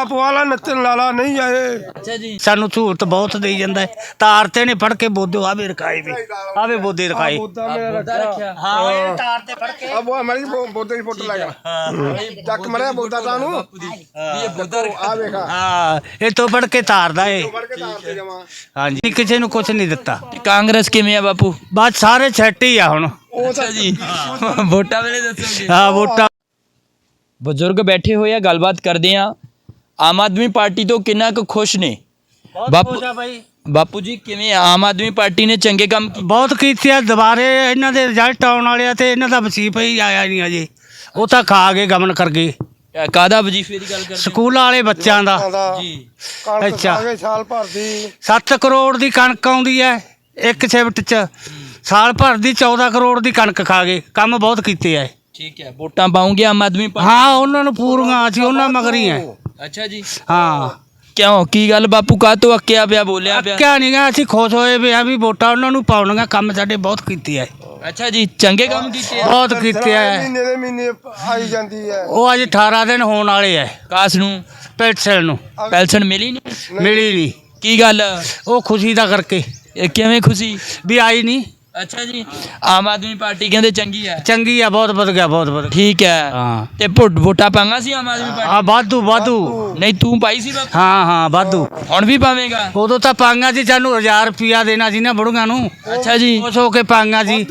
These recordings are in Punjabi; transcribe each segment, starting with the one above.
ਆਪ ਵਾਲਾ ਨੱਚਣ ਵਾਲਾ ਨਹੀਂ ਆਏ ਅੱਛਾ ਜੀ। ਸਾਨੂੰ ਸਹੂਲਤ ਬਹੁਤ ਦੇਈ ਜਾਂਦਾ ਹੈ। ਤਾਰ ਤੇ ਨੇ ਫੜ ਕੇ ਬੋਧੋ ਆਵੇ ਰਖਾਈ ਵੀ। ਆਵੇ ਰਖਾਏ ਬੋਦਾ ਮੇਰਾ ਬੁੱਧਾ ਰੱਖਿਆ। ਹਾਂ ਇਹ ਤਾਰ ਤੇ ਫੜ ਕੇ। ਆ ਬੋ ਮਰੀ ਬੋਦੇ ਦੀ ਫੋਟੋ ਲੱਗਾ ਚੱਕ ਮਰਿਆ ਬੋਦਾ ਤਾਂ ਨੂੰ ਇਹ ਬੁੱਧਾ ਆ ਵੇਖਾ। ਹਾਂ ਇਹ ਤੋਂ ਫੜ ਕੇ ਤਾਰਦਾ ਏ ਹਾਂਜੀ ਕਿਸੇ ਨੂੰ ਕੁਝ ਨਹੀਂ ਦਿੱਤਾ। ਕਾਂਗਰਸ ਕਿਵੇਂ ਆ ਬਾਪੂ? ਬਸ ਸਾਰੇ ਸੈੱਟ ਹੀ ਆ ਹੁਣ। ਅੱਛਾ ਜੀ। ਵੋਟਾਂ ਵੇਲੇ ਦੱਸੋਗੇ? ਹਾਂ ਵੋਟਾਂ ਬਜ਼ੁਰਗ ਬੈਠੇ ਹੋਏ ਆ ਗੱਲਬਾਤ ਕਰਦੇ ਆ। ਆਮ ਆਦਮੀ ਪਾਰਟੀ ਤੋਂ ਕਿੰਨਾ ਕੁ ਖੁਸ਼ ਨੇ? ਬਾਪੂ ਬਾਈ। ਬਾਪੂ ਜੀ ਕਿਵੇਂ ਆ? ਆਮ ਆਦਮੀ ਪਾਰਟੀ ਨੇ ਚੰਗੇ ਕੰਮ ਕੀਤੇ ਬਹੁਤ ਕੀਤੇ ਆ ਦੁਬਾਰੇ ਇਹਨਾਂ ਦੇ ਰਿਜ਼ਲਟ ਆਉਣ ਵਾਲੇ ਆ ਤੇ ਇਹਨਾਂ ਦਾ ਵਸੀਫਾ ਹੀ ਆਇਆ ਨਹੀਂ ਅਜੇ। ਉਹ ਤਾਂ ਖਾ ਗਏ ਗਮਨ ਕਰ ਗਏ। ਅ, ਕਾਹਦਾ ਵਜੀਫੇ ਦੀ ਗੱਲ ਕਰਦੇ ਸਕੂਲ ਵਾਲੇ ਬੱਚਿਆਂ ਦਾ। ਜੀ। ਅੱਛਾ। ਸਾਲ ਭਰ ਦੀ। 7 ਕਰੋੜ ਦੀ ਕਣਕ ਆਉਂਦੀ ਹੈ ਇੱਕ ਸ਼ਿਫਟ 'ਚ। ਸਾਲ ਭਰ ਦੀ 14 ਕਰੋੜ ਦੀ ਕਣਕ ਖਾ ਗਏ। ਕੰਮ ਬਹੁਤ ਕੀਤੇ ਆ। ਠੀਕ ਹੈ ਵੋਟਾਂ ਪਾਉਂਗੇ ਆਮ ਆਦਮੀ ਪਾਰਟੀ? ਹਾਂ ਉਹਨਾਂ ਨੂੰ ਪੂਰੀਆਂ ਅਸੀਂ ਉਹਨਾਂ ਮਗਰ ਹੀ ਹੈ ਅੱਛਾ ਜੀ। ਹਾਂ। ਕਿਉਂ? ਕੀ ਗੱਲ ਬਾਪੂ? ਕਾਹ ਤੋਂ ਅੱਕਿਆ ਪਿਆ ਬੋਲਿਆ ਪਿਆ? ਕਿਆ ਨਹੀਂ ਗਾ ਅਸੀਂ ਖੁਸ਼ ਹੋਏ ਵੀ ਆ ਵੀ ਵੋਟਾਂ ਉਹਨਾਂ ਨੂੰ ਪਾਉਣੀਆਂ ਕੰਮ ਸਾਡੇ ਬਹੁਤ ਕੀਤੇ ਆ। ਅੱਛਾ ਜੀ ਚੰਗੇ ਕੰਮ ਕੀਤੇ ਆ। ਬਹੁਤ ਕੀਤੇ ਆ। ਮਹੀਨੇ ਦੇ ਮਹੀਨੇ ਆਈ ਜਾਂਦੀ ਹੈ ਉਹ ਅੱਜ 18 ਦਿਨ ਹੋਣ ਵਾਲੇ ਆ। ਕਾਸ ਨੂੰ? ਪੈਨਸ਼ਨ ਨੂੰ। ਪੈਨਸ਼ਨ ਮਿਲੀ ਨਹੀਂ ਮਿਲੀ ਨਹੀਂ ਕੀ ਗੱਲ? ਉਹ ਖੁਸ਼ੀ ਦਾ ਕਰਕੇ। ਇਹ ਕਿਵੇਂ ਖੁਸ਼ੀ? ਵੀ ਆਈ ਨਹੀਂ ਅੱਛਾ ਜੀ। ਆਮ ਆਦਮੀ ਪਾਰਟੀ ਕਹਿੰਦੇ ਚੰਗੀ ਹੈ। ਚੰਗੀ ਆ ਬਹੁਤ ਵਧ ਗਿਆ ਬਹੁਤ ਵਧ ਠੀਕ ਹੈ। ਹਾਂ। ਤੇ ਵੋਟ- ਵੋਟਾਂ ਪਾਂਗਾ ਸੀ ਆਮ ਆਦਮੀ ਪਾਰਟੀ? ਆ ਵਾਧੂ ਵਾਧੂ। ਨਹੀਂ ਤੂੰ ਪਾਈ ਸੀ ਬਾਪੂ? ਹਾਂ ਹਾਂ ਵਾਧੂ। ਹੁਣ ਵੀ ਪਾਵੇਂਗਾ? ਉਦੋਂ ਤਾਂ ਪਾਂਗਾ ਜੀ ਸਾਨੂੰ 1000 ਰੁਪਿਆ ਦੇਣਾ ਸੀ ਨਾ ਬੁੜੀਆਂ ਨੂੰ। ਅੱਛਾ ਜੀ। ਖੁਸ਼ ਹੋ ਕੇ ਪਾਂਗਾ ਜੀ।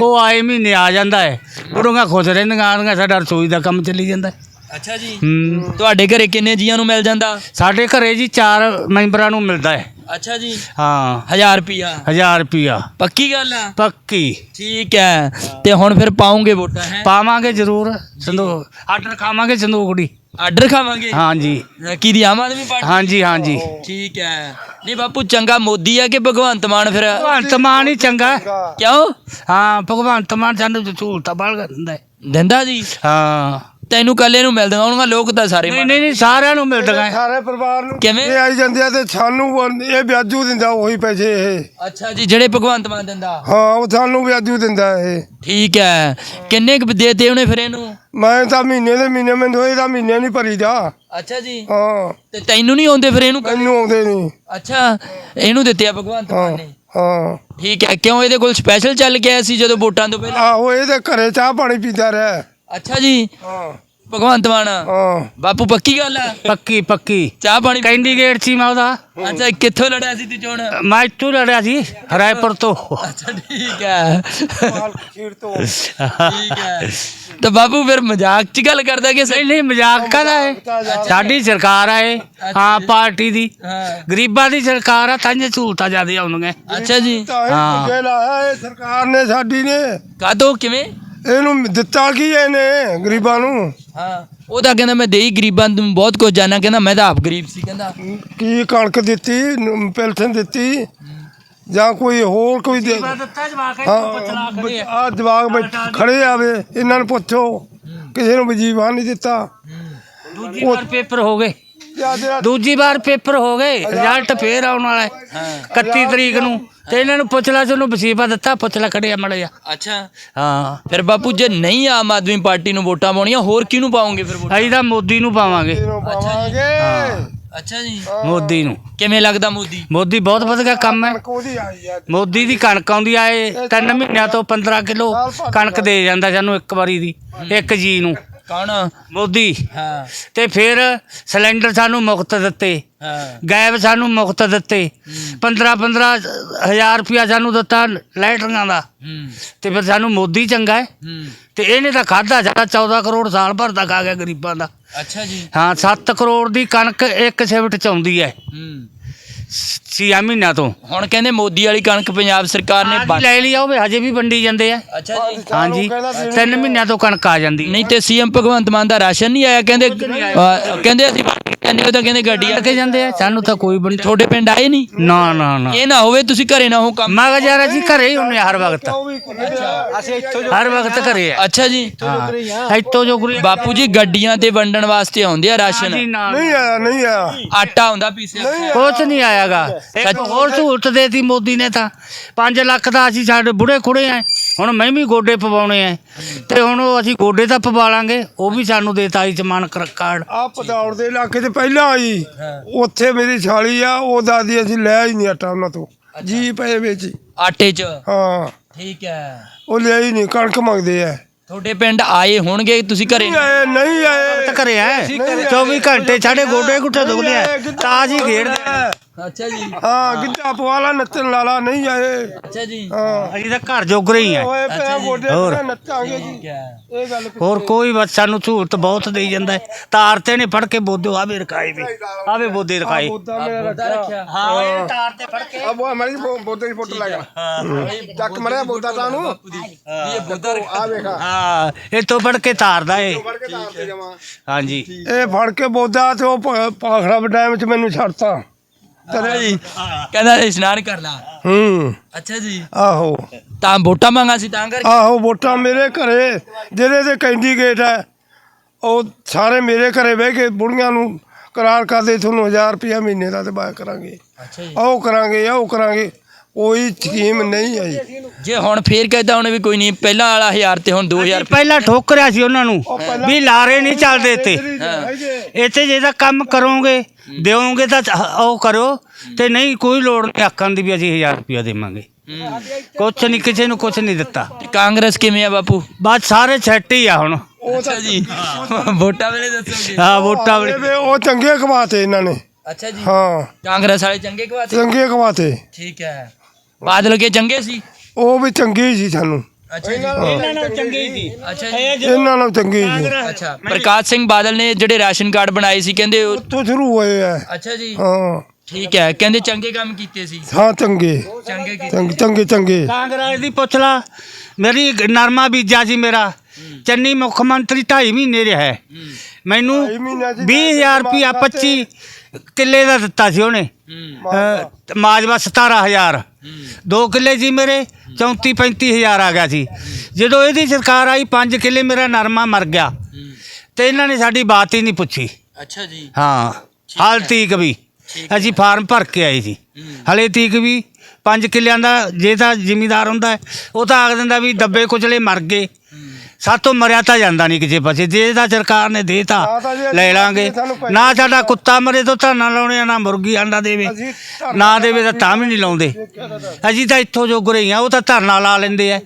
ਉਹ ਆਏ ਮਹੀਨੇ ਆ ਜਾਂਦਾ ਹੈ। ਬੁੜੀਆਂ ਖੁਸ਼ ਰਹਿੰਦੀਆਂ ਆਂਦੀਆਂ ਸਾਡਾ ਰਸੋਈ ਦਾ ਕੰਮ ਚੱਲੀ ਜਾਂਦਾ ਹੈ। ਅੱਛਾ ਜੀ। ਹੂੰ। ਤੁਹਾਡੇ ਘਰੇ ਕਿੰਨੇ ਜੀਆਂ ਨੂੰ ਮਿਲ ਜਾਂਦਾ? ਸਾਡੇ ਘਰੇ ਜੀ ਚਾਰ ਮੈਂਬਰਾਂ ਨੂੰ ਮਿਲਦਾ ਹੈ। ਅੱਛਾ ਜੀ। ਹਾਂ। 1000 ਰੁਪਿਆ 1000 ਰੁਪਿਆ ਪੱਕੀ ਗੱਲ ਆ? ਪੱਕੀ। ਠੀਕ ਹੈ। ਤੇ ਹੁਣ ਫਿਰ ਪਾਉਂਗੇ ਵੋਟਾਂ ਹੈ? ਪਾਵਾਂਗੇ ਜ਼ਰੂਰ। ਸੰਦੂਕ ਆਰਡਰ ਖਾਵਾਂਗੇ ਸੰਦੂਕੜੀ ਆਰਡਰ ਖਾਵਾਂਗੇ? ਹਾਂਜੀ। ਕੀ ਦੀ ਆਮ ਆਦਮੀ ਪਾਰਟੀ? ਹਾਂਜੀ ਹਾਂਜੀ। ਠੀਕ ਹੈ। ਨਹੀਂ ਬਾਪੂ ਚੰਗਾ ਮੋਦੀ ਆ ਕਿ ਭਗਵੰਤ ਮਾਨ ਫਿਰ? ਭਗਵੰਤ ਮਾਨ ਹੀ ਚੰਗਾ। ਹੈ। ਕਿਉਂ? ਹਾਂ ਭਗਵੰਤ ਮਾਨ ਸਾਨੂੰ ਸਹੂਲਤਾਂ ਬਾਲ ਦਿੰਦਾ ਹੈ। ਦਿੰਦਾ ਜੀ? ਹਾਂ। ਤੈਨੂੰ ਕੱਲੇ ਨੂੰ ਮਿਲਦਾ ਹੋਣਗਾ ਲੋਕ ਤਾਂ ਸਾਰੇ ਨਹੀਂ ਨਹੀਂ ਨਹੀਂ ਸਾਰਿਆਂ ਨੂੰ ਮਿਲਦਾ ਹੈ ਸਾਰੇ ਪਰਿਵਾਰ ਨੂੰ। ਕਿਵੇਂ? ਇਹ ਆਈ ਜਾਂਦੀ ਆ ਤੇ ਸਾਨੂੰ ਉਹ- ਇਹ ਵਿਆਜੂ ਦਿੰਦਾ ਉਹੀ ਪੈਸੇ ਇਹ। ਅੱਛਾ ਜੀ ਜਿਹੜੇ ਭਗਵੰਤ ਮਾਨ ਦਿੰਦਾ। ਹਾਂ ਉਹ ਸਾਨੂੰ ਵਿਆਜੂ ਦਿੰਦਾ ਇਹ। ਠੀਕ ਹੈ ਕਿੰਨੇ ਕੁ ਦੇਤੇ ਉਹਨੇ ਫਿਰ ਇਹਨੂੰ? ਮੈਂ ਤਾਂ ਮਹੀਨੇ ਦੇ ਮਹੀਨੇ ਮੈਨੂੰ ਇਹਦਾ ਮਹੀਨੇ ਨਹੀਂ ਭਰੀਦਾ ਅੱਛਾ ਜੀ। ਹਾਂ। ਤੇ ਤੈਨੂੰ ਨਹੀਂ ਆਉਂਦੇ ਫਿਰ ਇਹਨੂੰ ਮੈਨੂੰ ਆਉਂਦੇ ਨਹੀਂ ਅੱਛਾ ਇਹਨੂੰ ਦਿੱਤੇ ਆ ਭਗਵੰਤ ਹਾਂ ਮਾਨ ਨੇ। ਹਾਂ। ਠੀਕ ਹੈ ਕਿਉਂ ਇਹਦੇ ਕੋਲ ਸਪੈਸ਼ਲ ਚੱਲ ਕੇ ਆਇਆ ਸੀ ਜਦੋਂ ਵੋਟਾਂ ਤੋਂ ਪਹਿਲਾਂ? ਆਹੋ ਇਹਦੇ ਘਰੇ ਚਾਹ ਪਾਣੀ ਪੀਂਦਾ ਰਿਹਾ। ਅੱਛਾ ਜੀ। ਹਾਂ। ਭਗਵੰਤ ਮਾਨ। ਹਾਂ। ਬਾਪੂ ਪੱਕੀ ਗੱਲ ਆ? ਪੱਕੀ ਪੱਕੀ। ਚਾਹ ਪਾਣੀ ਕੈਂਡੀਡੇਟ ਸੀ ਮੈਂ ਉਹਦਾ। ਅੱਛਾ ਕਿੱਥੋਂ ਲੜਿਆ ਸੀ ਤੂੰ ਚੋਣ? ਮੈਂ ਇੱਥੋਂ ਲੜਿਆ ਸੀ ਰਾਏਪੁਰ ਤੋਂ। ਅੱਛਾ ਠੀਕ ਹੈ ਖੀਰ ਤੋਂ। ਠੀਕ ਹੈ ਤਾਂ ਬਾਪੂ ਫਿਰ ਮਜ਼ਾਕ 'ਚ ਗੱਲ ਕਰਦਾ ਕਿ ਨਹੀਂ ਸਹੀ ਨਹੀਂ ਮਜ਼ਾਕ ਕਾਹਦਾ ਹੈ? ਸਾਡੀ ਸਰਕਾਰ ਆ ਇਹ। ਹਾਂ ਪਾਰਟੀ ਦੀ। ਹਾਂ। ਗਰੀਬਾਂ ਦੀ ਸਰਕਾਰ ਆ ਤਾਂ ਸਹੂਲਤਾਂ ਜ਼ਿਆਦਾ ਆਉਂਦੀਆਂ। ਅੱਛਾ ਜੀ। ਹਾਂ। ਸਰਕਾਰ ਨੇ ਸਾਡੀ ਨੇ। ਕਾਦੋਂ ਕਿਵੇਂ? ਇਹਨੂੰ ਦਿੱਤਾ ਕੀ ਇਹਨੇ ਗਰੀਬਾਂ ਨੂੰ? ਹਾਂ ਉਹ ਤਾਂ ਕਹਿੰਦਾ ਮੈਂ ਦੇਈ ਗਰੀਬਾਂ ਨੂੰ ਬਹੁਤ ਕੁਝ ਜਾਣਾ ਕਹਿੰਦਾ ਮੈਂ ਤਾਂ ਆਪ ਗਰੀਬ ਸੀ ਕਹਿੰਦਾ। ਕੀ ਕਣਕ ਦਿੱਤੀ ਨ- ਪੈਨਸ਼ਨ ਦਿੱਤੀ ਜਾਂ ਕੋਈ ਹੋਰ ਕੋਈ ਦੇ ਦਿੱਤਾ ਜਵਾਕ ਹਾਂ ਆ ਜਵਾਕ ਬੈਠ ਖੜੇ ਆਵੇ ਇਹਨਾਂ ਨੂੰ ਪੁੱਛੋ ਕਿਸੇ ਨੂੰ ਵਜੀਫਾ ਨਹੀਂ ਦਿੱਤਾ। ਦੂਜੀ ਵਾਰ ਪੇਪਰ ਹੋ ਗਏ। ਦੂਜੀ ਵਾਰ ਪੇਪਰ ਹੋ ਗਏ ਰਿਜ਼ਲਟ ਫੇਰ ਆਉਣ ਵਾਲਾ ਹੈ। 31 ਤਰੀਕ ਨੂੰ। ਤੇ ਇਹਨਾਂ ਨੂੰ ਪੁੱਛ ਲੈ ਤੁਹਾਨੂੰ ਵਸੀਫਾ ਦਿੱਤਾ ਪੁੱਛ ਲੈ ਖੜਿਆ ਮੜਿਆ ਅੱਛਾ। ਹਾਂ। ਫਿਰ ਬਾਪੂ ਜੇ ਨਹੀਂ ਆਮ ਆਦਮੀ ਪਾਰਟੀ ਨੂੰ ਵੋਟਾਂ ਪਾਉਣੀਆਂ ਹੋਰ ਕਿਹਨੂੰ ਪਾਉਂਗੇ ਫਿਰ ਵੋਟਾਂ? ਅਸੀਂ ਤਾਂ ਮੋਦੀ ਨੂੰ ਪਾਵਾਂਗੇ। ਇਹਨੂੰ ਪਾਵਾਂਗੇ। ਅੱਛਾ ਜੀ। ਮੋਦੀ ਨੂੰ। ਕਿਵੇਂ ਲੱਗਦਾ ਮੋਦੀ? ਮੋਦੀ ਬਹੁਤ ਵਧੀਆ ਕੰਮ ਹੈ। ਮੋਦੀ ਦੀ ਕਣਕ ਆਉਂਦੀ ਆ ਇਹ ਤਿੰਨ ਮਹੀਨਿਆਂ ਤੋਂ 15 ਕਿਲੋ ਕਣਕ ਦੇ ਜਾਂਦਾ ਸਾਨੂੰ ਇੱਕ ਵਾਰੀ ਦੀ ਇੱਕ ਜੀ ਨੂੰ। ਕੌਣ? ਮੋਦੀ। ਹਾਂ। ਤੇ ਫਿਰ ਸਿਲੰਡਰ ਸਾਨੂੰ ਮੁਫਤ ਦਿੱਤੇ। ਹਾਂ। ਗੈਬ ਸਾਨੂੰ ਮੁਫਤ ਦਿੱਤੇ। 15 15 ਹਜ਼ਾਰ ਰੁਪਇਆ ਸਾਨੂੰ ਦਿੱਤਾ ਲਾਈਟਰਾਂ ਦਾ। ਤੇ ਫਿਰ ਸਾਨੂੰ ਮੋਦੀ ਚੰਗਾ ਹੈ। ਤੇ ਇਹਨੇ ਤਾਂ ਖਾਦਾ ਜਿਹੜਾ 14 ਕਰੋੜ ਸਾਲ ਭਰ ਦਾ ਖਾ ਗਿਆ ਗਰੀਬਾਂ ਦਾ। ਅੱਛਾ ਜੀ। ਹਾਂ 7 ਕਰੋੜ ਦੀ ਕਣਕ ਇੱਕ ਸ਼ਿਫਟ ਚ ਆਉਂਦੀ ਹੂੰ। ਛੀਆ ਮਹੀਨਿਆਂ ਤੋਂ। ਹੁਣ ਕਹਿੰਦੇ ਮੋਦੀ ਵਾਲੀ ਕਣਕ ਪੰਜਾਬ ਸਰਕਾਰ ਨੇ ਬੰਦ ਲੈ ਲਈ ਹੋਵੇ ਹਜੇ ਵੀ ਵੰਡੀ ਜਾਂਦੇ ਆ। ਅੱਛਾ ਜੀ। ਹਾਂਜੀ। ਤਿੰਨ ਮਹੀਨਿਆਂ ਤੋਂ ਕਣਕ ਆ ਜਾਂਦੀ। ਨਹੀਂ ਤੇ ਸੀਐਮ ਭਗਵੰਤ ਮਾਨ ਦਾ ਰਾਸ਼ਨ ਨਹੀਂ ਆਇਆ ਕਹਿੰਦੇ ਅਹ, ਕਹਿੰਦੇ ਅਸੀਂ ਕਹਿੰਦੇ ਉਹ ਤਾਂ ਕਹਿੰਦੇ ਗੱਡੀਆਂ ਕੇ ਜਾਂਦੇ ਆ ਸਾਨੂੰ ਤਾਂ ਕੋਈ ਬਣ ਤੁਹਾਡੇ ਪਿੰਡ ਆਏ ਨਹੀਂ? ਨਾ ਨਾ ਨਾ। ਇਹ ਨਾ ਹੋਵੇ ਤੁਸੀਂ ਘਰੇ ਨਾ ਹੋ ਕੰਮ। ਮੈਂ ਕਿਹਾ ਯਾਰ ਅਸੀਂ ਘਰੇ ਹੀ ਹੁੰਨੇ ਆ ਹਰ ਵਕਤ। ਅਸੀਂ ਇੱਥੋਂ ਹਰ ਵਕਤ ਘਰੇ ਆ। ਅੱਛਾ ਜੀ। ਹਾਂ। ਇੱਥੋਂ ਜੋ ਗੁਰੀ ਬਾਪੂ ਜੀ ਗੱਡੀਆਂ ਤੇ ਵੰਡਣ ਵਾਸਤੇ ਆਉਂਦੇ ਆ ਰਾਸ਼ਨ। ਨਹੀਂ ਆਇਆ ਨਹੀਂ ਆਇਆ ਆਟਾ ਹੁੰਦਾ ਪੀਸਿਆ ਕੁਛ ਨਹੀਂ ਆਇਆਗਾ ਇੱਕ ਹੋਰ ਸਹੂਲਤ ਦੇਤੀ ਮੋਦੀ ਨੇ ਤਾਂ। 5 ਲੱਖ ਦਾ ਅਸੀਂ ਸਾਡੇ ਬੁੜੇ ਖੁੜੇ ਆ ਹੁਣ ਮੈਂ ਵੀ ਗੋਡੇ ਪਵਾਉਣੇ ਆ ਤੇ ਹੁਣ ਉਹ ਅਸੀਂ ਗੋਡੇ ਤਾਂ ਪਵਾ ਲਾਂਗੇ। ਉਹ ਵੀ ਸਾਨੂੰ ਦੇਤਾ ਆਯੁਸ਼ਮਾਨ ਕਰ- ਕਾਰਡ। ਆ ਪਦੌੜ ਦੇ ਇਲਾਕੇ ਤੇ ਪਹਿਲਾਂ ਆਈ। ਉੱਥੇ ਮੇਰੀ ਛਾਲੀ ਆ ਉਹ ਦਾਦੀ ਅਸੀਂ ਲੈ ਹੀ ਨਹੀਂ ਆਟਾ ਉਹਨਾਂ ਤੋਂ। ਜੀ ਪਏ ਵਿੱਚ। ਆਟੇ 'ਚ? ਹਾਂ। ਠੀਕ ਹੈ ਉਹ ਲਿਆ ਹੀ ਨਹੀਂ ਕਣਕ ਮੰਗਦੇ ਆ ਤੁਹਾਡੇ ਪਿੰਡ ਆਏ ਹੋਣਗੇ ਤੁਸੀਂ ਘਰੇ? ਨਹੀਂ ਆਏ ਨਹੀਂ ਆਏ। ਤਾਂ ਘਰੇ ਐ 24 ਘੰਟੇ ਸਾਡੇ ਗੋਡੇ ਗੁੱਟੇ ਦੁਖਦੇ ਆ ਤਾਜ ਹੀ ਖੇਡਦੇ ਆ। ਅੱਛਾ ਜੀ। ਹਾਂ ਗਿੱਧਾ ਪਵਾਲਾ ਨੱਚਣ ਲਾਲਾ ਨਹੀਂ ਆਏ। ਅੱਛਾ ਜੀ। ਹਾਂ। ਅਸੀਂ ਤਾਂ ਘਰ ਜੋਗਰੇ ਹੀ ਆ। ਓਏ ਪਿਆ ਗੋਡੇ ਹੋਰ। ਤੇ ਨੱਚਾਂਗੇ ਜੀ। ਠੀਕ ਹੈ। ਇਹ ਗੱਲ ਹੋਰ ਕੋਈ ਬਸ ਸਾਨੂੰ ਸਹੂਲਤ ਬਹੁਤ ਦੇਈ ਜਾਂਦਾ ਹੈ। ਤਾਰ ਤੇ ਨੇ ਫੜ ਕੇ ਬੋਦੇ ਆਵੇ ਰਖਾਏ ਵੀ। ਆਵੇ ਬੋਦੇ ਰਖਾਏ ਬੋਦਾ ਮੇਰਾ ਬੋਦਾ ਰੱਖਿਆ। ਹਾਂ ਇਹ ਤਾਰ ਤੇ ਫੜ ਕੇ। ਅਬ ਹਮਾਰੀ ਬੋਦੇ ਦੀ ਫੋਟੋ ਲਗਾ ਚੱਕ ਮਰਿਆ ਬੋਦਾ ਤਾਂ ਨੂੰ ਇਹ ਬੋਦਾ ਆ ਵੇਖਾ। ਹਾਂ ਇਹ ਤੋਂ ਫੜ ਕੇ ਤਾਰਦਾ ਏ ਫੜ ਕੇ ਤਾਰ ਤੇ ਜਮਾ ਹਾਂਜੀ। ਇਹ ਫੜ ਕੇ ਬੋਦਾ ਤੇ ਉਹ ਪ- ਪਾਖੜਾ ਡੈਮ ਚ ਮੈਨੂੰ ਛੱਡਤਾ। ਅੱਛਾ ਜੀ ਕਹਿੰਦਾ ਇਸ਼ਨਾਨ ਕਰ ਲਾ। ਹੂੰ। ਅੱਛਾ ਜੀ। ਆਹੋ। ਤਾਂ ਵੋਟਾਂ ਮੰਗਾ ਸੀ ਤਾਂ ਕਰਕੇ? ਆਹੋ ਵੋਟਾਂ ਮੇਰੇ ਘਰੇ ਜਿਹੜੇ ਦੇ ਕੈਂਡੀਡੇਟ ਹੈ ਉਹ ਸਾਰੇ ਮੇਰੇ ਘਰੇ ਬਹਿ ਕੇ ਬੁੜੀਆਂ ਨੂੰ ਕਰਾਰ ਕਰਦੇ ਤੁਹਾਨੂੰ 1000 ਰੁਪਇਆ ਮਹੀਨੇ ਦਾ ਤੇ ਬਾਅਦ ਕਰਾਂਗੇ। ਅੱਛਾ ਜੀ। ਆਹ ਉਹ ਕਰਾਂਗੇ ਉਹ ਕਰਾਂਗੇ। ਕੋਈ ਸਕੀਮ ਨਹੀਂ ਆਈ। ਜੇ ਹੁਣ ਫੇਰ ਕਹਿੰਦਾ ਉਹਨੇ ਵੀ ਕੋਈ ਨਹੀਂ ਪਹਿਲਾਂ ਵਾਲਾ 1000 ਤੇ ਹੁਣ 2000 ਪਹਿਲਾਂ ਠੋਕਰਿਆ ਸੀ ਉਹਨਾਂ ਨੂੰ ਵੀ ਲਾਰੇ ਨਹੀਂ ਚੱਲਦੇ ਇੱਥੇ। ਇੱਥੇ ਜੇ ਤਾਂ ਕੰਮ ਕਰੋਗੇ ਦਿਓਗੇ ਤਾਂ ਉਹ ਕਰੋ ਤੇ ਨਹੀਂ ਕੋਈ ਲੋੜ ਨਹੀਂ ਆਖਣ ਦੀ ਵੀ ਅਸੀਂ 1000 ਰੁਪਇਆ ਦੇਵਾਂਗੇ। ਕੁਛ ਨਹੀਂ ਕਿਸੇ ਨੂੰ ਕੁਛ ਨਹੀਂ ਦਿੱਤਾ। ਕਾਂਗਰਸ ਕਿਵੇਂ ਆ ਬਾਪੂ? ਬਸ ਸਾਰੇ ਸੈੱਟ ਹੀ ਆ ਹੁਣ। ਅੱਛਾ ਜੀ। ਵੋਟਾਂ ਵੇਲੇ ਦੱਸੋਗੇ? ਹਾਂ ਵੋਟਾਂ ਵੇਲੇ। ਉਹ ਚੰਗੇ ਕਮਾਤੇ ਇਹਨਾਂ ਨੇ। ਅੱਛਾ ਜੀ। ਹਾਂ। ਕਾਂਗਰਸ ਵਾਲੇ ਚੰਗੇ ਕਵਾਤੇ ਚੰਗੇ ਕਮਾਤੇ ਠੀਕ ਹੈ। ਬਾਦਲ ਕੇ ਚੰਗੇ ਸੀ? ਉਹ ਵੀ ਚੰਗੇ ਸੀ ਸਾਨੂੰ। ਅੱਛਾ ਜੀ। ਇਹਨਾਂ ਨਾਲ ਚੰਗੇ ਸੀ। ਅੱਛਾ ਜੀ। ਇਹਨਾਂ ਨਾਲ ਚੰਗੇ ਹੀ ਸੀ ਅੱਛਾ ਪ੍ਰਕਾਸ਼ ਸਿੰਘ ਬਾਦਲ ਨੇ ਜਿਹੜੇ ਰਾਸ਼ਨ ਕਾਰਡ ਬਣਾਏ ਸੀ ਕਹਿੰਦੇ ਉਹ- ਉੱਥੋਂ ਸ਼ੁਰੂ ਹੋਏ ਆ। ਅੱਛਾ ਜੀ। ਹਾਂ। ਠੀਕ ਹੈ। ਕਹਿੰਦੇ ਚੰਗੇ ਕੰਮ ਕੀਤੇ ਸੀ। ਹਾਂ ਚੰਗੇ। ਚੰਗੇ ਕੀਤੇ ਚੰਗੇ ਚੰਗੇ ਚੰਗੇ। ਕਾਂਗਰਸ ਦੀ ਪੁੱਛ ਲਾ ਮੇਰੀ ਇੱਕ ਨਰਮਾ ਬੀਜਾ ਸੀ ਮੇਰਾ। ਚੰਨੀ ਮੁੱਖ ਮੰਤਰੀ 2.5 ਮਹੀਨੇ ਰਿਹਾ ਹੈ। ਮੈਨੂੰ ਢਾਈ ਮਹੀਨਿਆਂ 'ਚ 20000 ਰੁਪਿਆ 25 ਕਿੱਲੇ ਦਾ ਦਿੱਤਾ ਸੀ ਉਹਨੇ। ਹੂੰ। ਅਹ, ਮਾਜਵਾ 17000 ਦੋ ਕਿੱਲੇ ਸੀ ਮੇਰੇ 34 35000 ਆ ਗਿਆ ਸੀ। ਜਦੋਂ ਇਹਦੀ ਸਰਕਾਰ ਆਈ 5 ਕਿੱਲੇ ਮੇਰਾ ਨਰਮਾ ਮਰ ਗਿਆ। ਹੂੰ। ਤੇ ਇਹਨਾਂ ਨੇ ਸਾਡੀ ਬਾਤ ਹੀ ਨਹੀਂ ਪੁੱਛੀ। ਅੱਛਾ ਜੀ। ਹਾਂ ਹਾਲ ਤੀਕ ਵੀ। ਠੀਕ ਅਸੀਂ ਫਾਰਮ ਭਰ ਕੇ ਆਏ ਸੀ। ਹੂੰ। ਹਲੇ ਤੀਕ ਵੀ 5 ਕਿੱਲਿਆਂ ਦਾ ਜੇ ਤਾਂ ਜ਼ਿਮੀਦਾਰ ਹੁੰਦਾ ਹੈ, ਉਹ ਤਾਂ ਆਖ ਦਿੰਦਾ ਵੀ ਦੱਬੇ ਕੁਚਲੇ ਮਰ ਗਏ। ਸਾਤੋਂ ਮਰਿਆ ਤਾਂ ਜਾਂਦਾ ਨਹੀਂ ਕਿਸੇ ਪਾਸੇ। ਜੇ ਤਾਂ ਸਰਕਾਰ ਨੇ ਦੇਤਾ ਜੀ, ਲੈ ਲਾਂਗੇ। ਨਾ ਸਾਡਾ ਕੁੱਤਾ ਮਰੇ ਤਾਂ ਧਰਨਾ ਲਾਉਣੇ ਆ, ਨਾ ਮੁਰਗੀ ਆਂਡਾ ਦੇਵੇ। ਨਾ ਦੇਵੇ ਤਾਂ ਤਾਂ ਵੀ ਨਹੀਂ ਲਾਉਂਦੇ। ਅਸੀਂ ਤਾਂ ਇੱਥੋਂ ਜੋਗਰੇ ਹੀ ਆ ਉਹ ਤਾਂ ਧਰਨਾ ਲਾ ਲੈਂਦੇ ਆ।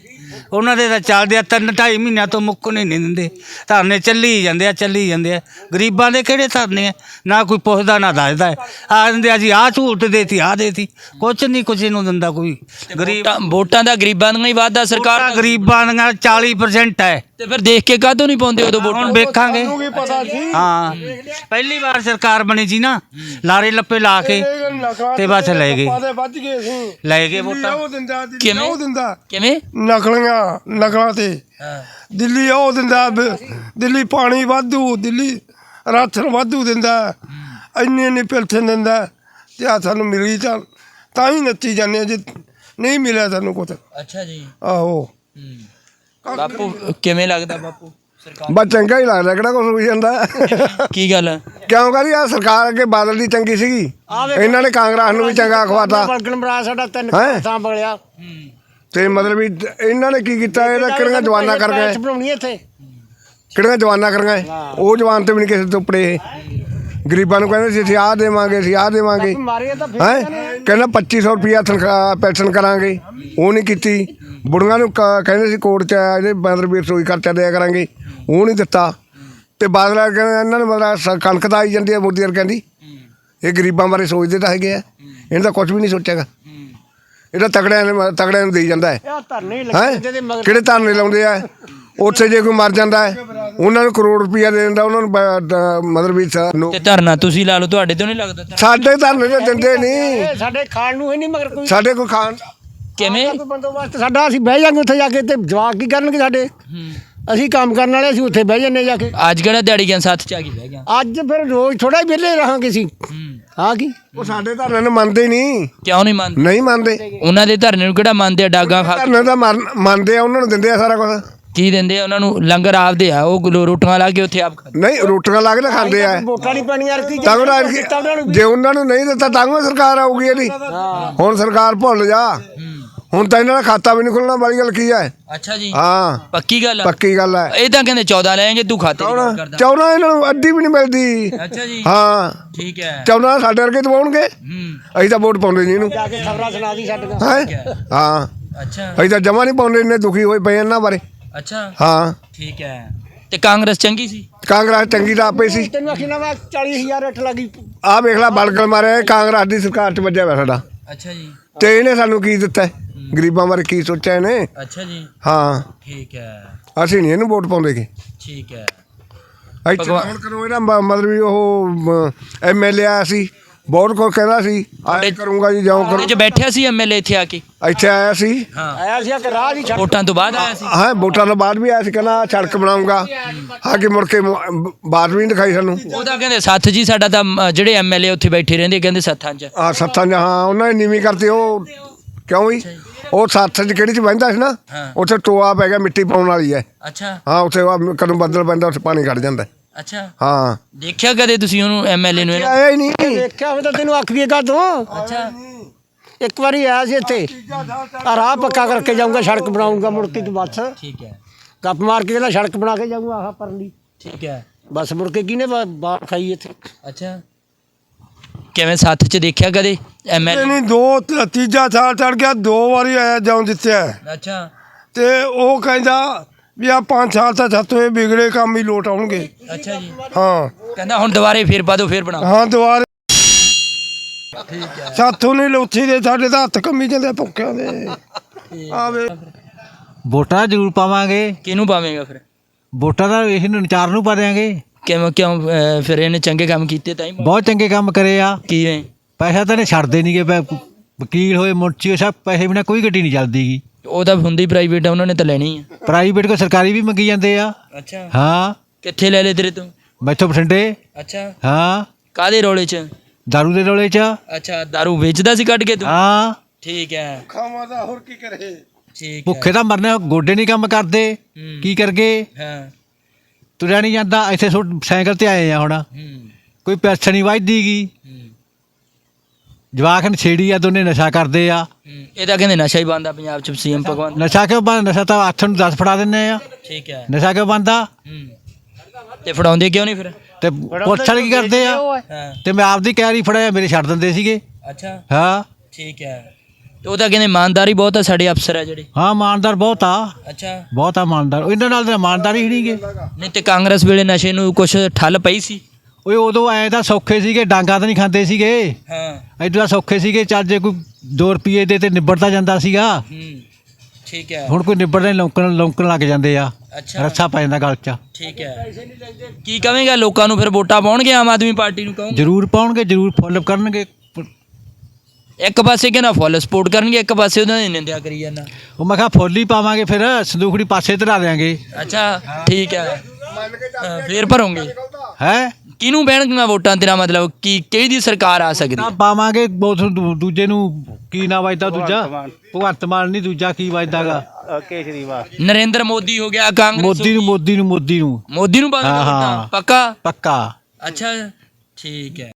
ਉਹਨਾਂ ਦੇ ਤਾਂ ਚੱਲਦੇ ਆ ਤਿੰਨ ਢਾਈ ਮਹੀਨਿਆਂ ਤੋਂ ਮੁੱਕਣੇ ਨਹੀਂ ਦਿੰਦੇ। ਧਰਨੇ ਚੱਲੀ ਹੀ ਜਾਂਦੇ ਆ ਚੱਲੀ ਹੀ ਜਾਂਦੇ ਆ। ਗਰੀਬਾਂ ਦੇ ਕਿਹੜੇ ਧਰਨੇ ਆ? ਨਾ ਕੋਈ ਪੁੱਛਦਾ ਨਾ ਦੱਸਦਾ ਆ ਦਿੰਦੇ ਅਸੀਂ ਆਹ ਝੂਠ ਦੇਤੀ ਆਹ ਦੇਤੀ। ਕੁਛ ਨਹੀਂ ਕੁਛ ਨੂੰ ਦਿੰਦਾ ਕੋਈ। ਗਰੀਬ ਵੋਟਾਂ ਵੋਟਾਂ ਦਾ ਗਰੀਬਾਂ ਦੀਆਂ ਹੀ ਵਾਧਾ ਸਰਕਾਰ ਸਰਕਾਰ ਗਰੀਬਾਂ ਦੀਆਂ 40% ਹੈ। ਤੇ ਫਿਰ ਦੇਖ ਕੇ ਕਾਹਤੋਂ ਨਹੀਂ ਪਾਉਂਦੇ ਉਦੋਂ ਹੁਣ ਵੋਟਾਂ ਵੇਖਾਂਗੇ ਕੀ ਪਤਾ ਸੀ? ਹਾਂ। ਪਹਿਲੀ ਵਾਰ ਸਰਕਾਰ ਬਣੀ ਸੀ ਨਾ ਲਾਰੇ ਲੱਪੇ ਲਾ ਕੇ ਤੇ ਬਸ ਲੈ ਗਏ। ਪਾਦੇ ਵੱਜ ਗਏ ਸੀ। ਲੈ ਗਏ ਵੋਟਾਂ। ਉਹ ਦਿੰਦਾ ਦਿੱਲੀ ਕਿਵੇਂ? ਉਹ ਦਿੰਦਾ। ਕਿਵੇਂ? ਨਕਲੀਆਂ ਨਕਲਾਂ ਤੇ। ਹਾਂ। ਦਿੱਲੀ ਉਹ ਦਿੰਦਾ ਦਿੱਲੀ ਪਾਣੀ ਵਾਧੂ ਦਿੱਲੀ ਰਾਸ਼ਨ ਵਾਧੂ ਦਿੰਦਾ। ਇੰਨੀ ਇੰਨੀ ਪੈਨਸ਼ਨ ਦਿੰਦਾ। ਤੇ ਆ ਸਾਨੂੰ ਮਿਲੀ ਤਾਂ ਤਾਂ ਹੀ ਨੱਚੀ ਜਾਂਦੇ ਜੇ ਨਹੀਂ ਮਿਲਿਆ ਸਾਨੂੰ ਕੁਝ ਅੱਛਾ ਜੀ। ਆਹੋ। ਬਾਪੂ ਕਿਵੇਂ ਲੱਗਦਾ ਬਾਪੂ? ਸਰਕਾਰ ਬਸ ਚੰਗਾ ਹੀ ਲੱਗਦਾ ਕਿਹੜਾ ਕੁਝ ਹੋਈ ਜਾਂਦਾ। ਕੀ ਗੱਲ ਹੈ? ਕਿਉਂ ਕਰੀ? ਆ ਸਰਕਾਰ ਅੱਗੇ ਬਾਦਲ ਦੀ ਚੰਗੀ ਸੀਗੀ। ਇਹਨਾਂ ਨੇ ਕਾਂਗਰਸ ਨੂੰ ਵੀ ਚੰਗਾ ਖਵਾਤਾ। ਬਲਗਣ ਬਰਾ ਸਾਡਾ ਤਿੰਨ ਬਗਲਿਆ ਹੂੰ। ਤੇ ਮਤਲਬ ਵੀ ਇਹਨਾਂ ਨੇ ਕੀ ਕੀਤਾ? ਇਹਦਾ ਕਿਹੜੀਆਂ ਜਵਾਨਾਂ ਕਰ ਗਏ? ਬਣਾਉਣੀ ਇੱਥੇ। ਕਿਹੜੀਆਂ ਜਵਾਨਾਂ ਕਰ ਗਏ? ਉਹ ਜਵਾਨ ਤੇ ਵੀ ਨਹੀਂ ਕਿਸੇ ਤੋਂ ਪੜੇ ਇਹ। ਗਰੀਬਾਂ ਨੂੰ ਕਹਿੰਦੇ ਸੀ ਅਸੀਂ ਆਹ ਦੇਵਾਂਗੇ ਅਸੀਂ ਆਹ ਦੇਵਾਂਗੇ। ਹੈ? ਕਹਿੰਦਾ 2500 ਰੁਪਿਆ ਤਨਖਾਹ ਪੈਨਸ਼ਨ ਕਰਾਂਗੇ। ਉਹ ਨਹੀਂ ਕੀਤੀ। ਬੁੜੀਆਂ ਨੂੰ ਕਹਿੰਦੇ ਸੀ ਕੋਰਟ ਚ ਇਹਦੇ ਮਤਲਬ ਵੀ ਰਸੋਈ ਖਰਚਾ ਦਿਆ ਕਰਾਂਗੇ। ਉਹ ਨਹੀਂ ਦਿੱਤਾ। ਤੇ ਬਾਦਲਾ ਕਹਿੰਦੇ ਇਹਨਾਂ ਨੂੰ ਮਤਲਬ ਕਣਕ ਤਾਂ ਆਈ ਜਾਂਦੀ ਹੈ ਮੋਦੀ ਵਰ ਕਹਿੰਦੀ ਇਹ ਗਰੀਬਾਂ ਬਾਰੇ ਸੋਚਦੇ ਤਾਂ ਹੈਗੇ ਆ। ਇਹਨਾਂ ਦਾ ਕੁਝ ਵੀ ਨਹੀਂ ਸੋਚਿਆਗਾ ਇਹਦਾ ਤਗੜਿਆਂ ਨੇ ਤਗੜਿਆਂ ਨੂੰ ਦੇਈ ਜਾਂਦਾ ਹੈ। ਇਹ ਧਰਨੇ ਹੈ ਕਿਹੜੇ ਧਰਨੇ ਲਾਉਂਦੇ ਆ? ਉੱਥੇ ਜੇ ਕੋਈ ਮਰ ਜਾਂਦਾ ਹੈ ਉਹਨਾਂ ਨੂੰ ਕਰੋੜ ਰੁਪਇਆ ਦੇ ਦਿੰਦਾ ਉਹਨਾਂ ਨੂੰ ਬ- ਦ- ਮਤਲਬ ਵੀ ਸ- ਨੂੰ- ਤੇ ਧਰਨਾ ਤੁਸੀਂ ਲਾ ਲਓ ਤੁਹਾਡੇ ਤੋਂ ਨਹੀਂ ਲੱਗਦਾ ਧਰਨਾ? ਸਾਡੇ ਧਰਨੇ ਤੇ ਦਿੰਦੇ ਨਹੀਂ। ਸਾਡੇ ਖਾਣ ਨੂੰ ਹੀ ਨਹੀਂ ਮਗਰ ਕੋਈ। ਸਾਡੇ ਕੋਈ ਖਾਣ ਕਿਵੇਂ? ਕੋਈ ਬੰਦੋਬਸਤ ਸਾਡਾ ਅਸੀਂ ਬਹਿ ਜਾਂਗੇ ਉੱਥੇ ਜਾ ਕੇ ਤੇ ਜਵਾਕ ਕੀ ਕਰਨਗੇ ਸਾਡੇ? ਅਸੀਂ ਕੰਮ ਕਰਨ ਵਾਲੇ ਅਸੀਂ ਉੱਥੇ ਬਹਿ ਜੰਨੇ ਜਾ ਕੇ। ਅੱਜ ਕਿਹੜਾ ਦਿਹਾੜੀ ਗਿਆ ਸੱਤ ਚ ਆ ਗਈ ਬਹਿ ਗਿਆ। ਅੱਜ ਫਿਰ ਰੋਜ਼ ਥੋੜਾ ਹੀ ਵਿਹਲੇ ਰਹਾਂਗੇ ਅਸੀਂ। ਹੂੰ। ਕੀ? ਉਹ ਸਾਡੇ ਧਰਨੇ ਨੂੰ ਮੰਨਦੇ ਹੀ ਨਹੀਂ ਕਿਉਂ ਨਹੀਂ ਮੰਨਦੇ? ਨਹੀਂ ਮੰਨਦੇ। ਉਹਨਾਂ ਦੇ ਧਰਨੇ ਨੂੰ ਕਿਹੜਾ ਮੰਨਦੇ ਆ ਡਾਗਾ ਖਾ ਧਰਨੇ ਤਾਂ ਮੰਨ- ਮੰਨਦੇ ਆ ਉਹਨਾਂ ਨੂੰ ਦਿੰਦੇ ਆ ਸਾਰਾ ਕੁਝ ਕੀ ਦਿੰਦੇ ਆ ਉਹਨਾਂ ਨੂੰ ਲੰਗਰ ਆਪਦੇ ਆ ਉਹ ਗਲੋ- ਰੋਟੀਆਂ ਲਾ ਕੇ ਉੱਥੇ ਆਪ ਖਾਂਦੇ ਨਹੀਂ ਰੋਟੀਆਂ ਲਾ ਕੇ ਤਾਂ ਖਾਂਦੇ ਆ। ਵੋਟਾਂ ਨਹੀਂ ਪਾਣੀਆਂ ਯਾਰ ਕੀ ਤਾਂ ਉਹਨਾਂ ਜੇ ਉਹਨਾਂ ਨੂੰ ਨਹੀਂ ਦਿੱਤਾ ਤਾਂ ਉਹ ਸਰਕਾਰ ਆਊਗੀ ਇਹਦੀ। ਹੁਣ ਸਰਕਾਰ ਭੁੱਲ ਜਾ। ਹੁਣ ਤਾਂ ਇਹਨਾਂ ਦਾ ਖਾਤਾ ਵੀ ਨਹੀਂ ਖੁੱਲਣਾ ਵਾਲੀ ਗੱਲ ਕੀ ਹੈ ਅੱਛਾ ਜੀ। ਹਾਂ। ਪੱਕੀ ਗੱਲ ਆ। ਪੱਕੀ ਗੱਲ ਹੈ ਇਹ ਤਾਂ ਕਹਿੰਦੇ 14 ਲੈਣਗੇ ਤੂੰ ਖਾਤੇ ਦੀ ਗੱਲ ਕਰਦਾ। ਚੌਣਾ ਇਹਨਾਂ ਨੂੰ ਅੱਧੀ ਵੀ ਨਹੀਂ ਮਿਲਦੀ। ਅੱਛਾ ਜੀ। ਹਾਂ। ਠੀਕ ਹੈ ਚੌਣਾ ਸਾਡੇ ਵਰਗੇ ਦਵਾਉਣਗੇ। ਹੂੰ। ਅਸੀਂ ਤਾਂ ਵੋਟ ਪਾਉਂਦੇ ਨਹੀਂ ਇਹਨੂੰ। ਜਾ ਕੇ ਖਬਰਾਂ ਸੁਣਾ ਦੀ ਛੱਡ ਹੈ? ਹਾਂ। ਅੱਛਾ। ਅਸੀਂ ਤਾਂ ਜਮਾ ਨਹੀਂ ਪਾਉਂਦੇ ਇੰਨੇ ਦੁਖੀ ਹੋਏ ਪਏ ਇਹਨਾਂ ਬਾਰੇ। ਅੱਛਾ। ਹਾਂ। ਠੀਕ ਹੈ ਤੇ ਕਾਂਗਰਸ ਚੰਗੀ ਸੀ? ਕਾਂਗਰਸ ਚੰਗੀ ਤਾਂ ਆਪੇ ਸੀ। ਤੈਨੂੰ ਆਖੀ ਨਾ ਮੈਂ 40000 ਰੇਟ ਲੱਗੀ ਆਹ ਵੇਖ ਲੈ ਬਲਗਲ ਮਾਰਿਆ ਇਹ ਕਾਂਗਰਸ ਦੀ ਸਰਕਾਰ 'ਚ ਵੱਜਿਆ ਹੋਇਆ ਸਾਡਾ। ਅੱਛਾ ਜੀ। ਤੇ ਇਹਨੇ ਸਾਨੂੰ ਕੀ ਦਿੱਤਾ? ਹੈ? ਗਰੀਬਾਂ ਬਾਰੇ ਕੀ ਸੋਚਿਆ ਇਹਨੇ? ਅੱਛਾ ਜੀ। ਹਾਂ। ਠੀਕ ਹੈ। ਅਸੀਂ ਨਹੀਂ ਇਹਨੂੰ ਵੋਟ ਪਾਉਂਦੇ ਕਿ ਠੀਕ ਹੈ। ਇੱਥੇ ਹੁਣ ਕਰੋ ਇਹਦਾ ਮ- ਮਤਲਬ ਵੀ ਉਹ ਐਮਐਲਏ ਆਇਆ ਸੀ। ਬਹੁਤ ਕੁਝ ਕਹਿੰਦਾ ਸੀ। ਆਏ ਕਰੂੰਗਾ ਜੀ ਜਾਉ ਉਹਦੇ ਚ ਬੈਠਿਆ ਸੀ ਐਮਐਲਏ ਇੱਥੇ ਆ ਕੇ। ਇੱਥੇ ਆਇਆ ਸੀ। ਹਾਂ। ਆਇਆ ਸੀ ਕਿ ਰਾਹ ਦੀ ਛੱਡ ਵੋਟਾਂ ਤੋਂ ਬਾਅਦ ਆਇਆ ਸੀ। ਹਾਂ ਵੋਟਾਂ ਤੋਂ ਬਾਅਦ ਵੀ ਆਇਆ ਸੀ। ਕਹਿੰਦਾ ਸੜਕ ਬਣਾਉਂਗਾ। ਹਾਂ ਕਿ ਮੁੜ ਕੇ ਮ- ਬਾਤ ਵੀ ਨਹੀਂ ਦਿਖਾਈ ਸਾਨੂੰ। ਉਹ ਤਾਂ ਕਹਿੰਦੇ ਸੱਥ ਜੀ ਸਾਡਾ ਤਾਂ ਅਮ, ਜਿਹੜੇ ਐਮਐਲਏ ਉੱਥੇ ਬੈਠੇ ਰਹਿੰਦੇ ਕਹਿੰਦੇ ਸੱਥਾਂ 'ਚ। ਆ ਸੱਤਾਂ ਚ ਹਾਂ ਉਹਨਾਂ ਨੇ ਨੀਵੀਂ ਕਰਤੀ ਉਹ ਕਿਉਂ ਵੀ ਉਹ ਸੱਤ ਚ ਕਿਹੜੀ ਚ ਬਹਿੰਦਾ ਸੀ ਨਾ ਹਾਂ। ਉੱਥੇ ਟੋਆ ਪੈ ਗਿਆ ਮਿੱਟੀ ਪਾਉਣ ਵਾਲੀ ਹੈ। ਅੱਛਾ। ਹਾਂ ਉੱਥੇ ਉਹ ਕਦੋਂ ਬੱਦਲ ਪੈਂਦਾ ਉੱਥੇ ਪਾਣੀ ਖੜ ਜਾਂਦਾ। ਹੈ। ਅੱਛਾ। ਹਾਂ। ਦੇਖਿਆ ਕਦੇ ਤੁਸੀਂ ਉਹਨੂੰ ਐਮਐਲਏ ਨੂੰ? ਇਹਨਾਂ- ਆਇਆ ਹੀ ਨਹੀਂ। ਦੇਖਿਆ ਹੋਵੇ ਤਾਂ ਤੈਨੂੰ ਆਖੀਏਗਾ ਤੂੰ ਅੱਛਾ। ਇੱਕ ਵਾਰੀ ਆਇਆ ਸੀ ਇੱਥੇ। ਆ ਰਾਹ ਪੱਕਾ ਕਰਕੇ ਜਾਊਂਗਾ ਸੜਕ ਬਣਾਉਂਗਾ ਮੁੜ ਕੇ ਤੂੰ ਬਸ। ਠੀਕ ਹੈ। ਗੱਪ ਮਾਰ ਕੇ ਕਹਿੰਦਾ ਸੜਕ ਬਣਾ ਕੇ ਜਾਊਂਗਾ ਆਹ ਪਰਲੀ। ਠੀਕ ਹੈ। ਬਸ ਮੁੜ ਕੇ ਕਿਹਨੇ ਬਾਹਰ ਖਾਈ ਇੱਥੇ। ਅੱਛਾ। ਕਿਵੇਂ ਸੱਥ 'ਚ ਦੇਖਿਆ ਕਦੇ? ਇਹ ਐਮਐਲਏ ਨਹੀਂ ਦੋ ਤੀਜਾ ਸਾਲ ਚੜ ਗਿਆ ਦੋ ਵਾਰੀ ਆਇਆ ਜਾਉਂ ਜਿੱਤਿਆ। ਅੱਛਾ। ਤੇ ਉਹ ਕਹਿੰਦਾ ਵੀ ਆ ਪੰਜ ਸਾਲ ਤਾਂ ਸਾਤੋਂ ਇਹ ਵਿਗੜੇ ਕੰਮ ਹੀ ਲੋਟ ਆਉਣਗੇ। ਅੱਛਾ ਜੀ। ਹਾਂ। ਕਹਿੰਦਾ ਹੁਣ ਦੁਬਾਰੇ ਫੇਰ ਪਾ ਦਿਓ ਫੇਰ ਬਣਾਓ। ਹਾਂ ਦੁਬਾਰੇ। ਸਾਥੋਂ ਨਹੀਂ ਲੋਥੀ ਦੇ ਸਾਡੇ ਤਾਂ ਹੱਥ ਕੰਮੀ ਜਾਂਦੇ ਭੁੱਖਿਆਂ ਦੇ। ਆਵੇ। ਵੋਟਾਂ ਜ਼ਰੂਰ ਪਾਵਾਂਗੇ। ਕਿਹਨੂੰ ਪਾਵੇਂਗਾ ਫਿਰ? ਵੋਟਾਂ ਦਾ ਇਹ ਨੂੰ ਚਾਰ ਨੂੰ ਪਾ ਦਿਆਂਗੇ। ਕਿਉਂ ਕਿਉਂ ਅਹ, ਫਿਰ ਇਹਨੇ ਚੰਗੇ ਕੰਮ ਕੀਤੇ ਤਾਂ ਹੀ ਬਹੁਤ ਚੰਗੇ ਕੰਮ ਕਰੇ ਆ। ਕਿਵੇਂ ਪੈਸਾ ਤਾਂ ਇਹਨੇ ਛੱਡਦੇ ਨਹੀਂਗੇ ਵਕੀਲ ਹੋਏ ਮੁਨਸ਼ੀ ਹੋਏ ਸਭ ਪੈਸੇ ਬਿਨਾ ਕੋਈ ਗੱਡੀ ਨਹੀਂ ਚੱਲਦੀਗੀ ਉਹ ਤਾਂ ਹੁੰਦੀ ਪ੍ਰਾਈਵੇਟ ਆ ਉਹਨਾਂ ਨੇ ਤਾਂ ਲੈਣੀ ਆ। ਪ੍ਰਾਈਵੇਟ ਕੋ ਸਰਕਾਰੀ ਵੀ ਮੰਗੀ ਜਾਂਦੇ ਆ। ਅੱਛਾ। ਹਾਂ। ਕਿੱਥੇ ਲੈ ਲੈ ਤੇਰੇ ਤੋਂ? ਮੈਥੋਂ ਬਠਿੰਡੇ। ਅੱਛਾ। ਹਾਂ। ਕਾਦੇ ਰੋਲੇ 'ਚ? ਦਾਰੂ ਦੇ ਰੋਲੇ ਚ। ਅੱਛਾ दारू ਵੇਚਦਾ ਸੀ ਕੱਢ ਕੇ ਤੂੰ? ਹਾਂ। ਠੀਕ ਹੈ ਖਾਵਾਂ ਦਾ ਹੋਰ ਕੀ ਕਰੇ। ਠੀਕ ਹੈ ਭੁੱਖੇ ਤਾਂ ਮਰਨੇ ਗੋਡੇ ਨਹੀਂ ਕੰਮ ਕਰਦੇ। ਹੂੰ। ਕੀ ਕਰਗੇ? ਹਾਂ। ਤੁਰਿਆ ਨਹੀਂ ਜਾਂਦਾ ਇੱਥੇ ਸੁ- ਸਾਈਕਲ ਤੇ ਆਏ ਆ ਹੁਣ। ਹੂੰ। ਕੋਈ ਪੈਸਾ ਨਹੀਂ ਵੱਜਦੀਗੀ ਹੂੰ। ਜਵਾਕ ਨਛੇੜੀ ਆ ਦੋਨੇ ਨਸ਼ਾ ਕਰਦੇ ਆ। ਇਹ ਤਾਂ ਕਹਿੰਦੇ ਨਸ਼ਾ ਹੀ ਬੰਦਾ ਪੰਜਾਬ 'ਚ ਸੀਐਮ ਭਗਵੰਤ। ਨਸ਼ਾ ਕਿਉਂ ਬੰਦ ਨਸ਼ਾ ਤਾਂ ਹੱਥ ਨੂੰ 10 ਫੜਾ ਦਿੰਨੇ ਆ। ਠੀਕ ਹੈ। ਨਸ਼ਾ ਕਿਉਂ ਬੰਦਾ ਹੂੰ। ਤੇ ਫੜਾਉਂਦੇ ਕਿਉਂ ਨਹੀਂ ਫਿਰ? ਤੇ ਪੁਲਿਸ ਵਾਲੇ ਕੀ ਕਰਦੇ ਆ? ਹਾਂ। ਤੇ ਮੈਂ ਆਪਦੀ ਕੈਰੀ ਫੜਿਆ ਮੇਰੇ ਛੱਡ ਦਿੰਦੇ ਸੀਗੇ। ਅੱਛਾ। ਹਾਂ। ਠੀਕ ਹੈ। ਤੇ ਉਹ ਤਾਂ ਕਹਿੰਦੇ ਇਮਾਨਦਾਰੀ ਬਹੁਤ ਆ ਸਾਡੇ ਅਫਸਰ ਆ ਜਿਹੜੇ। ਹਾਂ ਇਮਾਨਦਾਰ ਬਹੁਤ ਆ। ਅੱਛਾ। ਬਹੁਤ ਆ ਇਮਾਨਦਾਰ। ਇਹਨਾਂ ਨਾਲ ਤਾਂ ਇਮਾਨਦਾਰੀ ਹੀ ਨਹੀਂਗੇ ਨਹੀਂ ਤੇ ਕਾਂਗਰਸ ਵੇਲੇ ਨਸ਼ੇ ਨੂੰ ਕੁਝ ਠੱਲ ਪਈ ਸੀ? ਓਏ ਉਦੋਂ ਐ ਤਾਂ ਸੌਖੇ ਸੀਗੇ ਡਾਂਗਾ ਤਾਂ ਨਹੀਂ ਖਾਂਦੇ ਸੀਗੇ। ਹਾਂ। ਤਾਂ ਸੌਖੇ ਸੀਗੇ ਚੱਲ ਜੇ ਕੋਈ 2 ਰੁਪਏ ਦੇ ਤੇ ਨਿਬੜਦਾ ਜਾਂਦਾ ਸੀਗਾ। ਹੂੰ ਠੀਕ ਹੈ। ਹੁਣ ਕੋਈ ਨਿਬੜਦੇ ਲੌਂਕਣ ਲੌਂਕਣ ਲੱਗ ਜਾਂਦੇ ਆ। ਅੱਛਾ। ਰੱਸਾ ਪੈ ਜਾਂਦਾ ਗਲ 'ਚ। ਠੀਕ ਹੈ। ਕੀ ਕਵੇਂਗਾ ਲੋਕਾਂ ਨੂੰ ਫਿਰ ਵੋਟਾਂ ਪਾਉਣਗੇ ਆਮ ਆਦਮੀ ਪਾਰਟੀ ਨੂੰ ਕਹੋਗੇ? ਜ਼ਰੂਰ ਪਾਉਣਗੇ ਜ਼ਰੂਰ ਫੁੱਲ ਕਰਨਗੇ। ਇੱਕ ਪਾਸੇ ਕਹਿੰਦਾ ਫੁੱਲ ਸਪੋਰਟ ਕਰਨਗੇ ਇੱਕ ਪਾਸੇ ਉਹਨਾਂ ਦੀ ਨਿੰਦਿਆ ਕਰੀ ਜਾਂਦਾ। ਉਹ ਮੈਂ ਕਿਹਾ ਫੁੱਲ ਹੀ ਪਾਵਾਂਗੇ ਫਿਰ ਸੰਦੂਖੜੀ ਪਾਸੇ ਧਰਾ ਦਿਆਂਗੇ। ਅੱਛਾ ਠੀਕ ਹੈ। ਫੇਰ ਭਰੋਂਗੇ? ਹੈ? ਕਿਹਨੂੰ ਬਹਿਣਗੀਆਂ ਵੋਟਾਂ ਤੇਰਾ ਮਤਲਬ ਕੀ ਕਿਹੜੀ ਦੀ ਸਰਕਾਰ ਆ ਸਕਦੀ? ਤਾਂ? ਪਾਵਾਂਗੇ ਬਹੁਤ ਦੂ- ਦੂਜੇ ਨੂੰ ਕੀ ਨਾ ਵੱਜਦਾ ਦੂਜਾ? ਭਗਵੰਤ ਮਾਨ ਨਹੀਂ ਦੂਜਾ ਕੀ ਵੱਜਦਾਗਾ ਨਰਿੰਦਰ ਮੋਦੀ ਹੋ ਗਿਆ ਕਾਂਗਰਸ ਮੋਦੀ ਨੂੰ ਮੋਦੀ ਨੂੰ ਮੋਦੀ ਨੂੰ। ਮੋਦੀ ਨੂੰ ਪਾਉਂਗੇ ਹਾਂ, ਹਾਂ। ਵੋਟਾਂ ਪੱਕਾ? ਪੱਕਾ। ਅੱਛਾ ਠੀਕ ਹੈ।